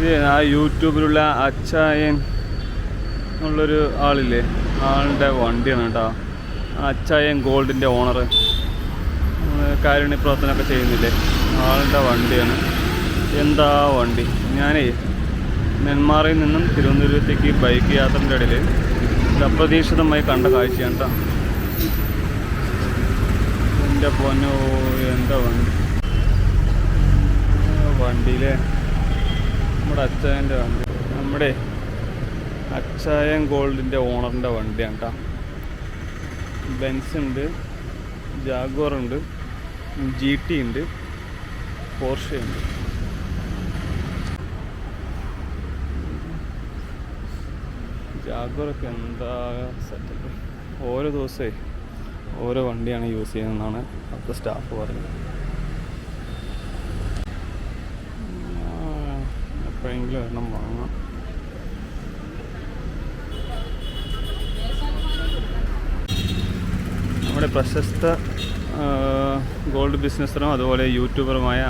ഇത് ആ യൂട്യൂബിലുള്ള അച്ചായൻ എന്നുള്ളൊരു ആളില്ലേ? ആളുടെ വണ്ടിയാണ് കേട്ടോ. അച്ചായൻ ഗോൾഡിന്റെ ഓണർ. കാരുണ്യ പ്രവർത്തനമൊക്കെ ചെയ്യുന്നില്ലേ? ആളുടെ വണ്ടിയാണ്. എന്താ വണ്ടി? ഞാനേ നെന്മാറയിൽ നിന്നും തിരുവനന്തപുരത്തേക്ക് ബൈക്ക് യാത്രന്റെ ഇടയിൽ അപ്രതീക്ഷിതമായി കണ്ട കാഴ്ചയാണ് കേട്ടോ. എന്റെ പൊന്നോ എന്താ വണ്ടി? വണ്ടിയിലെ നമ്മുടെ അച്ചായന്റെ വണ്ടി. നമ്മുടെ അച്ചായൻ ഗോൾഡിന്റെ ഓണറിന്റെ വണ്ടിയാണ് കേട്ടോ. ബെൻസ് ഉണ്ട് ജാഗോർ ഉണ്ട് ജി ടി ഉണ്ട് പോർഷ ഉണ്ട് ജാഗോറൊക്കെ എന്താ സെറ്റപ്പ് ഓരോ ദിവസമേ ഓരോ വണ്ടിയാണ് യൂസ് ചെയ്യുന്നതെന്നാണ് അവിടുത്തെ സ്റ്റാഫ് പറഞ്ഞത് ആ, എപ്പോഴെങ്കിലും ഒരെണ്ണം വാങ്ങാം. നമ്മുടെ പ്രശസ്ത ഗോൾഡ് ബിസിനസ്സറും അതുപോലെ യൂട്യൂബറുമായ